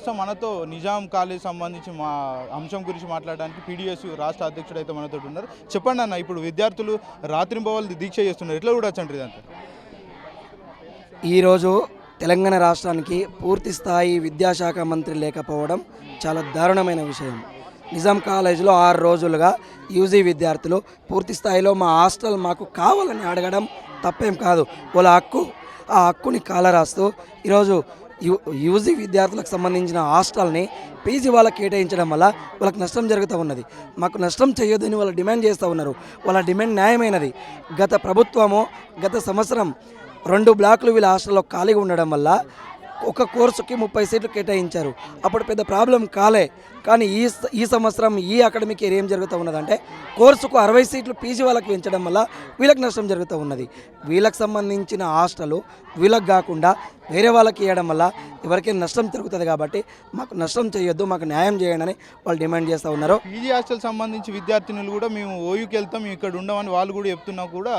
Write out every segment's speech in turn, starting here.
ప్రస్తుతం మనతో నిజాం కాలేజ్ సంబంధించి మా అంశం గురించి మాట్లాడడానికి పీడిఎస్ రాష్ట్ర అధ్యక్షుడు అయితే మనతో ఉన్నారు. చెప్పండి అన్న ఇప్పుడు విద్యార్థులు రాత్రింబవల్ దీక్ష చేస్తున్నారు. ఎట్లా కూడా వచ్చండి ఇదంతా ఈరోజు తెలంగాణ రాష్ట్రానికి పూర్తి స్థాయి విద్యాశాఖ మంత్రి లేకపోవడం చాలా దారుణమైన విషయం. నిజాం కాలేజీలో ఆరు రోజులుగా యూజీ విద్యార్థులు పూర్తి స్థాయిలో మా హాస్టల్ మాకు కావాలని అడగడం తప్పేం కాదు. వాళ్ళ హక్కు ఆ హక్కుని కాలరాస్తూ ఈరోజు యూ యూజీ విద్యార్థులకు సంబంధించిన హాస్టల్ని పీజీ వాళ్ళకి కేటాయించడం వల్ల వాళ్ళకి నష్టం జరుగుతూ ఉన్నది. మాకు నష్టం చేయొద్దని వాళ్ళు డిమాండ్ చేస్తూ ఉన్నారు. వాళ్ళ డిమాండ్ న్యాయమైనది. గత ప్రభుత్వము గత సంవత్సరం రెండు బ్లాకులు వీళ్ళ హాస్టల్లో ఖాళీగా ఉండడం వల్ల ఒక కోర్సుకి ముప్పై సీట్లు కేటాయించారు. అప్పుడు పెద్ద ప్రాబ్లం కాలే. కానీ ఈ ఈ సంవత్సరం ఈ అకాడమిక్ ఇయర్ ఏం జరుగుతూ ఉన్నదంటే కోర్సుకు అరవై సీట్లు పీజీ వాళ్ళకి పెంచడం వల్ల వీళ్ళకి నష్టం జరుగుతూ ఉన్నది. వీళ్ళకి సంబంధించిన హాస్టల్ వీళ్ళకి కాకుండా వేరే వాళ్ళకి ఇవ్వడం వల్ల ఎవరికైనా నష్టం జరుగుతుంది కాబట్టి మాకు నష్టం చేయొద్దు మాకు న్యాయం చేయండి అని వాళ్ళు డిమాండ్ చేస్తూ ఉన్నారు. పీజీ హాస్టల్ సంబంధించి విద్యార్థినులు కూడా మేము ఓయూకి వెళ్తాం ఇక్కడ ఉండమని వాళ్ళు కూడా చెప్తున్నా కూడా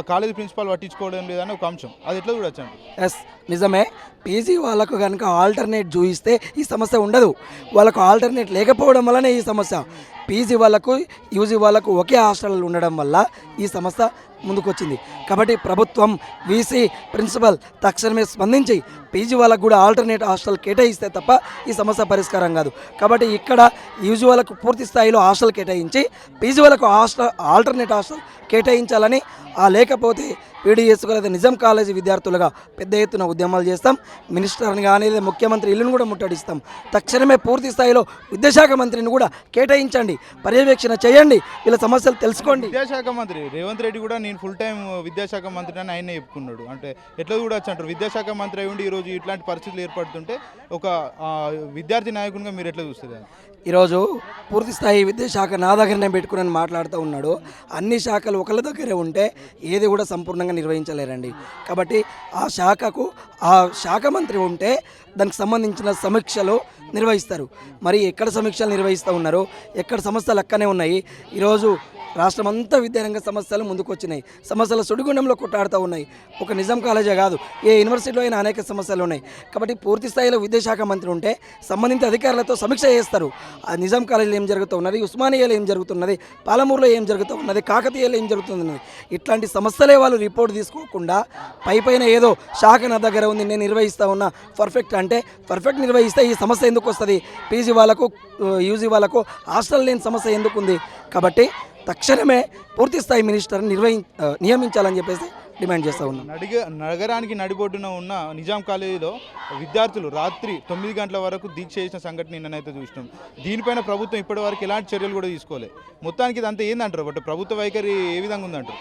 కాలేజ్ ప్రిన్సిపాల్ పట్టించుకోవడం లేదని ఒక అంశం. అది ఎట్లా చూడొచ్చండి ఎస్ నిజమే. పీజీ వాళ్ళకు కనుక ఆల్టర్నేట్ చూయిస్తే ఈ సమస్య ఉండదు. వాళ్ళకు ఆల్టర్నేట్ లేకపోవడం వల్లనే ఈ సమస్య. పీజీ వాళ్ళకు యూజీ వాళ్ళకు ఒకే హాస్టల్ ఉండడం వల్ల ఈ సమస్య ముందుకొచ్చింది. కాబట్టి ప్రభుత్వం వీసీ ప్రిన్సిపల్ తక్షణమే స్పందించి పీజీ వాళ్ళకు కూడా ఆల్టర్నేట్ హాస్టల్ కేటాయిస్తే తప్ప ఈ సమస్య పరిష్కారం కాదు. కాబట్టి ఇక్కడ యూజీ వాళ్ళకు పూర్తి స్థాయిలో హాస్టల్ కేటాయించి పీజీ వాళ్ళకు హాస్టల్ ఆల్టర్నేట్ హాస్టల్ కేటాయించాలని ఆ లేకపోతే పీడీఎస్ లేదా నిజాం కాలేజీ విద్యార్థులుగా పెద్ద ఎత్తున ఉద్యమాలు చేస్తాం. మినిస్టర్ని కానీ లేదా ముఖ్యమంత్రి ఇల్లును కూడా ముట్టడిస్తాం. తక్షణమే పూర్తి స్థాయిలో విద్యాశాఖ మంత్రిని కూడా కేటాయించండి. పర్యవేక్షణ చేయండి. వీళ్ళ సమస్యలు తెలుసుకోండి. విద్యాశాఖ మంత్రి రేవంత్ రెడ్డి కూడా నేను ఫుల్ టైం విద్యాశాఖ మంత్రి అని ఆయనే చెప్పుకున్నాడు. అంటే ఎట్లా చూడొచ్చు అంటారు? విద్యాశాఖ మంత్రి అయి ఉండి ఈరోజు ఇట్లాంటి పరిస్థితులు ఏర్పడుతుంటే ఒక విద్యార్థి నాయకునిగా మీరు ఎట్లా చూస్తారు? ఈరోజు పూర్తి స్థాయి విద్యాశాఖ నా దగ్గరనే పెట్టుకుని మాట్లాడుతూ ఉన్నాడు. అన్ని శాఖలు ఒకళ్ళ దగ్గరే ఉంటే ఏది కూడా సంపూర్ణంగా నిర్వహించలేరండి. కాబట్టి ఆ శాఖకు ఆ శాఖ మంత్రి ఉంటే దానికి సంబంధించిన సమీక్షలు నిర్వహిస్తారు. మరి ఎక్కడ సమీక్షలు నిర్వహిస్తూ ఉన్నారు ఎక్కడ సమస్యలు అక్కనే ఉన్నాయి. ఈరోజు రాష్ట్రం అంతా విద్యారంగ సమస్యలు ముందుకొచ్చినాయి. సమస్యలు సమస్యల సుడిగుండంలో కొట్టాడుతూ ఉన్నాయి. ఒక నిజాం కాలేజే కాదు ఏ యూనివర్సిటీలో అయినా అనేక సమస్యలు ఉన్నాయి. కాబట్టి పూర్తి స్థాయిలో విద్యాశాఖ మంత్రి ఉంటే సంబంధిత అధికారులతో సమీక్ష చేస్తారు. ఆ నిజాం కాలేజీలో ఏం జరుగుతూ ఉన్నది ఉస్మానియాలో ఏం జరుగుతున్నది పాలమూరులో ఏం జరుగుతూ ఉన్నది కాకతీయలో ఏం జరుగుతున్నది ఇట్లాంటి సమస్యలే వాళ్ళు రిపోర్ట్ తీసుకోకుండా పై పైన ఏదో శాఖ నా దగ్గర ఉంది నేను నిర్వహిస్తూ ఉన్నా పర్ఫెక్ట్ అంటే పర్ఫెక్ట్ నిర్వహిస్తే ఈ సమస్య ఎందుకు వస్తుంది? పీజీ వాళ్ళకు యూజీ వాళ్ళకు హాస్టల్ లేని సమస్య ఎందుకు ఉంది? కాబట్టి తక్షణమే పూర్తి స్థాయి మినిస్టర్ నిర్వహి నియమించాలని చెప్పేసి డిమాండ్ చేస్తూ ఉన్నాం. నడిగ నగరానికి నడిబొడ్డున ఉన్న నిజాం కాలేజీలో విద్యార్థులు రాత్రి తొమ్మిది గంటల వరకు దీక్ష చేసిన సంఘటన నిన్ననైతే చూసినాం. దీనిపైన ప్రభుత్వం ఇప్పటి వరకు ఎలాంటి చర్యలు కూడా తీసుకోలే. మొత్తానికి ఇదంతా ఏందంటారు? బట్ ప్రభుత్వ వైఖరి ఏ విధంగా ఉందంటారు?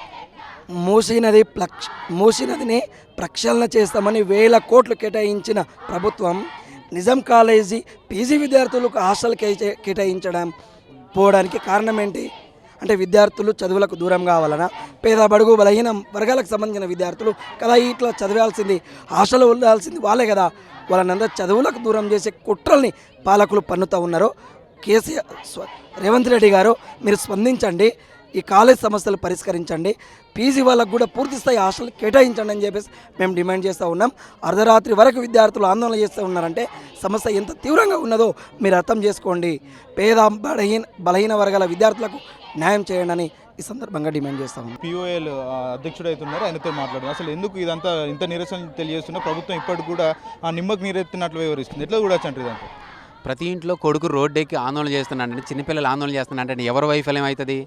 మూసీ నది ప్లక్ష మూసీ నదిని ప్రక్షాళన చేస్తామని వేల కోట్లు కేటాయించిన ప్రభుత్వం నిజాం కాలేజీ పీజీ విద్యార్థులకు హాస్టల్ కేటాయించడం పోవడానికి కారణం ఏంటి? అంటే విద్యార్థులు చదువులకు దూరం కావాలనా? పేద బడుగు బలహీన వర్గాలకు సంబంధించిన విద్యార్థులు కదా ఇట్లా చదివాల్సింది ఆశలు ఉండాల్సింది వాళ్ళే కదా. వాళ్ళనందరూ చదువులకు దూరం చేసే కుట్రల్ని పాలకులు పన్నుతూ ఉన్నారు. కేసీఆర్ రేవంత్ రెడ్డి గారు మీరు స్పందించండి. ఈ కాలేజ్ సమస్యలు పరిష్కరించండి. పీజీ వాళ్ళకు కూడా పూర్తి స్థాయి హాస్టల్ కేటాయించండి అని చెప్పేసి మేము డిమాండ్ చేస్తూ ఉన్నాం. అర్ధరాత్రి వరకు విద్యార్థులు ఆందోళన చేస్తూ ఉన్నారంటే సమస్య ఎంత తీవ్రంగా ఉన్నదో మీరు అర్థం చేసుకోండి. పేద బలహీన బలహీన వర్గాల విద్యార్థులకు న్యాయం చేయండి అని ఈ సందర్భంగా డిమాండ్ చేస్తా ఉన్నాం. పిఓఎల్ అధ్యక్షుడు అవుతున్నారు ఆయనతో మాట్లాడు అసలు ఎందుకు ఇదంతా ఇంత నిరసన తెలియజేస్తున్నా? ప్రభుత్వం ఇప్పటికి కూడా ఆ నిమ్మకు నీరెత్తినట్లు వివరిస్తుంది ఎట్లా కూడా అంటారు ఇదంతా? ప్రతి ఇంట్లో కొడుకు రోడ్డు ఎక్కి ఆందోళన చేస్తున్నాడంటే చిన్నపిల్లలు ఆందోళన చేస్తున్నాడంటే ఎవరు వైఫల్యం అవుతుంది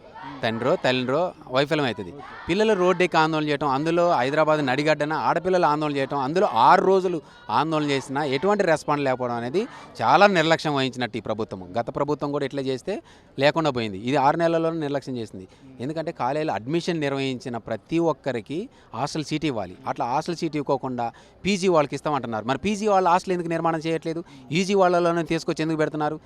తండ్రో తల్లిరో వైఫల్యం అవుతుంది పిల్లలు రోడ్డు ఎక్కి ఆందోళన చేయటం అందులో హైదరాబాద్ నడిగడ్డన ఆడపిల్లలు ఆందోళన చేయటం అందులో ఆరు రోజులు ఆందోళన చేసినా ఎటువంటి రెస్పాన్స్ లేకపోవడం అనేది చాలా నిర్లక్ష్యం వహించినట్టు ఈ ప్రభుత్వం. గత ప్రభుత్వం కూడా ఇట్లా చేస్తే లేకుండా పోయింది. ఇది ఆరు నెలల్లోనే నిర్లక్ష్యం చేసింది. ఎందుకంటే కాలేజీలో అడ్మిషన్ నిర్వహించిన ప్రతి ఒక్కరికి హాస్టల్ సీట్ ఇవ్వాలి. అట్లా హాస్టల్ సీట్ ఇవ్వకుండా పీజీ వాళ్ళకి ఇస్తామంటున్నారు. మరి పీజీ వాళ్ళు హాస్టల్ ఎందుకు నిర్మాణం చేయట్లేదు? ఈజీ వాళ్ళలోనే తీసుకొచ్చి ఎందుకు పెడుతున్నారు?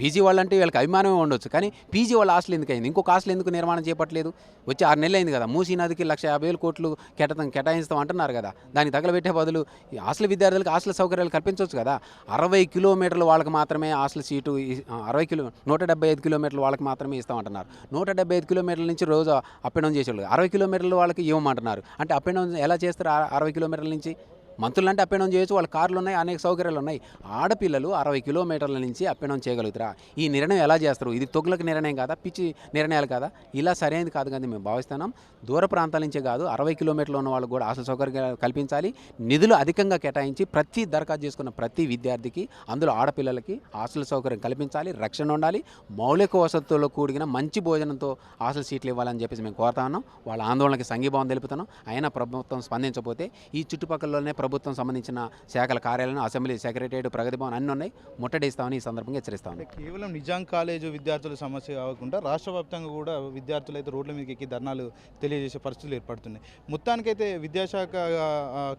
పీజీ వాళ్ళంటే వీళ్ళకి అభిమానమే ఉండొచ్చు. కానీ పీజీ వాళ్ళ హాస్టల్ ఎందుకు అయింది ఇంకొక హాస్టల్ ఎందుకు నిర్మాణం చేపట్టలేదు? వచ్చి ఆరు నెలలు అయింది కదా. మూసీ నదికి లక్ష యాభై వేల కోట్లు కేటాతం కేటాయిస్తాం అంటున్నారు కదా. దానికి తగలబెట్టే బదులు ఈ హాస్టల్ విద్యార్థులకు హాస్టల్ సౌకర్యాలు కల్పించవచ్చు కదా. అరవై కిలోమీటర్లు వాళ్ళకి మాత్రమే హాస్టల్ సీటు ఈ- అరవై కిలో నూట డెబ్బై ఐదు కిలోమీటర్లు వాళ్ళకి మాత్రమే ఇస్తామంటున్నారు. నూట డెబ్బై ఐదు కిలోమీటర్ల నుంచి రోజు అప్ అండ్ డౌన్ చేసేవాళ్ళు. అరవై కిలోమీటర్లు వాళ్ళకి ఇవ్వమంటున్నారు. అంటే అప్ అండ్ డౌన్ ఎలా చేస్తారు? ఆ అరవై కిలోమీటర్ల నుంచి? మంత్రులు అంటే అప్ డౌన్ చేయొచ్చు వాళ్ళ కార్లు ఉన్నాయి అనేక సౌకర్యాలు ఉన్నాయి. ఆడపిల్లలు అరవై కిలోమీటర్ల నుంచి అప్ డౌన్ చేయగలుగుతారా? ఈ నిర్ణయం ఎలా చేస్తారు? ఇది తొగ్గులకు నిర్ణయం కాదా? పిచ్చి నిర్ణయాలు కాదా? ఇలా సరైనది కాదు కానీ మేము భావిస్తున్నాం. దూర ప్రాంతాల నుంచే కాదు అరవై కిలోమీటర్లు ఉన్న వాళ్ళకు కూడా అసలు సౌకర్యాలు కల్పించాలి. నిధులు అధికంగా కేటాయించి ప్రతి దరఖాస్తు చేసుకున్న ప్రతి విద్యార్థికి అందులో ఆడపిల్లలకి హాస్టల్ సౌకర్యం కల్పించాలి రక్షణ ఉండాలి. మౌలిక వసతులతో కూడిన మంచి భోజనంతో హాస్టల్ సీట్లు ఇవ్వాలని చెప్పేసి మేము కోరుతా ఉన్నాం. వాళ్ళ ఆందోళనకి సంఘీభావం తెలుపుతున్నాం. అయినా ప్రభుత్వం స్పందించకపోతే ఈ చుట్టుపక్కలలోనే ప్రభుత్వం సంబంధించిన శాఖల కార్యాలయం అసెంబ్లీ సెక్రటరియట్ ప్రగతి భవన్ అన్నీ ఉన్నాయి. ముట్టడిస్తామని ఈ సందర్భంగా హెచ్చరిస్తా. కేవలం నిజాం కాలేజు విద్యార్థుల సమస్య కాకుండా రాష్ట్ర వ్యాప్తంగా కూడా విద్యార్థులు అయితే రోడ్ల మీదకి ఎక్కి ధర్నాలు తెలియజేసే పరిస్థితులు ఏర్పడుతున్నాయి. మొత్తానికైతే విద్యాశాఖ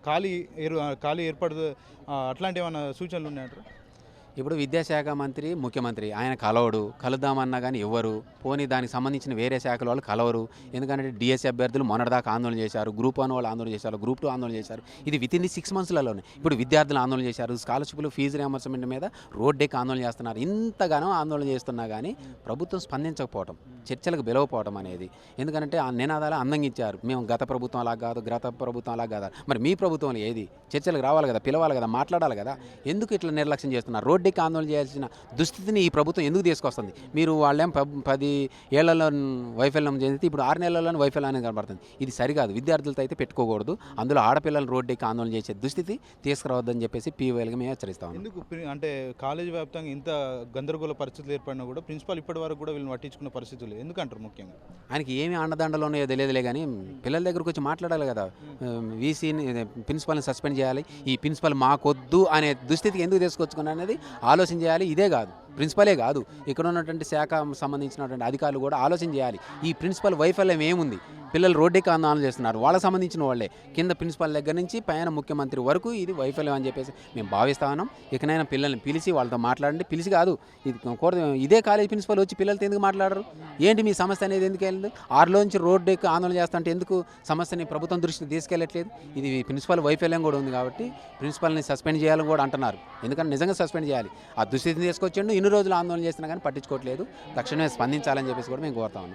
ఖాళీ ఏరు ఖాళీ ఏర్పడు అట్లాంటి ఏమైనా సూచనలు ఉన్నాయంటారు? ఇప్పుడు విద్యాశాఖ మంత్రి ముఖ్యమంత్రి ఆయన కలవడు. కలుద్దామన్నా కానీ ఇవ్వరు పోనీ దానికి సంబంధించిన వేరే శాఖల వాళ్ళు కలవరు. ఎందుకంటే డిఎస్సీ అభ్యర్థులు మొన్నటిదాకా ఆందోళన చేశారు. గ్రూప్ వన్ వాళ్ళు ఆందోళన చేశారు. గ్రూప్ టూ ఆందోళన చేశారు. ఇది విత్ ఇన్ ది సిక్స్ మంత్స్లలోనే ఇప్పుడు విద్యార్థులు ఆందోళన చేశారు. స్కాలర్షిప్లు ఫీజు రియంబర్స్మెంట్ మీద రోడ్ ఆందోళన చేస్తున్నారు. ఇంతగానో ఆందోళన చేస్తున్నా కానీ ప్రభుత్వం స్పందించకపోవటం చర్చలకు పిలవకపోవటం అనేది. ఎందుకంటే ఆ నినాదాలు అందంగించారు ఇచ్చారు. మేము గత ప్రభుత్వం అలా కాదు గత ప్రభుత్వం అలా కాదు? మరి మీ ప్రభుత్వం ఏది? చర్చలకు రావాలి కదా పిలవాలి కదా మాట్లాడాలి కదా? ఎందుకు ఇట్లా నిర్లక్ష్యం చేస్తున్నారు? రోడ్డుకి ఆందోళన చేయాల్సిన దుస్థితిని ఈ ప్రభుత్వం ఎందుకు తీసుకొస్తుంది? మీరు వాళ్ళేం ప- పది ఏళ్ళలో వైఫల్యం చెందితే ఇప్పుడు ఆరు నెలల్లోనే వైఫల్యం కనబడుతుంది. ఇది సరికాదు. విద్యార్థులతో అయితే పెట్టుకోకూడదు. అందులో ఆడపిల్లలు రోడ్డుకి ఆందోళన చేసే దుస్థితి తీసుకురావద్దని చెప్పేసి పీవైలుగా మేము హెచ్చరిస్తాం ఎందుకు అంటే కాలేజ్ వ్యాప్తంగా ఇంత గందరగోళ పరిస్థితులు ఏర్పడినా కూడా ప్రిన్సిపాల్ ఇప్పటి వరకు కూడా వీళ్ళని పట్టించుకున్న పరిస్థితులు. ఎందుకంటారు ముఖ్యంగా? ఆయనకి ఏమి అండదండలు ఉన్నాయో తెలియదులే కానీ పిల్లల దగ్గరకు వచ్చి మాట్లాడాలి కదా. వీసీని ప్రిన్సిపల్ని సస్పెండ్ చేయాలి. ఈ ప్రిన్సిపల్ మాకొద్దు అనే దుస్థితికి ఎందుకు తీసుకొచ్చుకున్నా అనేది ఆలోచన చేయాలి ఇదే కాదు. ప్రిన్సిపలే కాదు ఇక్కడ ఉన్నటువంటి శాఖ సంబంధించినటువంటి అధికారులు కూడా ఆలోచన చేయాలి. ఈ ప్రిన్సిపల్ వైఫల్యం ఏముంది? పిల్లలు రోడ్డేకి ఆందోళన చేస్తున్నారు. వాళ్ళకి సంబంధించిన వాళ్ళే. కింద ప్రిన్సిపల్ దగ్గర నుంచి పైన ముఖ్యమంత్రి వరకు ఇది వైఫల్యం అని చెప్పేసి మేము భావిస్తా ఉన్నాం. ఇకనైనా పిల్లల్ని పిలిచి వాళ్ళతో మాట్లాడండి. పిలిచి కాదు ఇది ఇదే కాలేజ్ ప్రిన్సిపల్ వచ్చి పిల్లలతో ఎందుకు మాట్లాడరు? ఏంటి మీ సమస్య అనేది ఎందుకు వెళ్ళదు? ఆరులోంచి రోడ్డు ఎక్కి ఆందోళన చేస్తుంటే ఎందుకు సమస్యని ప్రభుత్వం దృష్టికి తీసుకెళ్ళట్లేదు? ఇది ప్రిన్సిపల్ వైఫల్యం కూడా ఉంది కాబట్టి ప్రిన్సిపల్ని సస్పెండ్ చేయాలని కూడా అంటున్నారు. ఎందుకంటే నిజంగా సస్పెండ్ చేయాలి. ఆ దుస్థితిని తీసుకొచ్చిండు ఇన్ని రోజులు ఆందోళన చేసినా కానీ పట్టించుకోవట్లేదు. తక్షణమే స్పందించాలని చెప్పేసి కూడా మేము కోరుతా ఉన్నాం.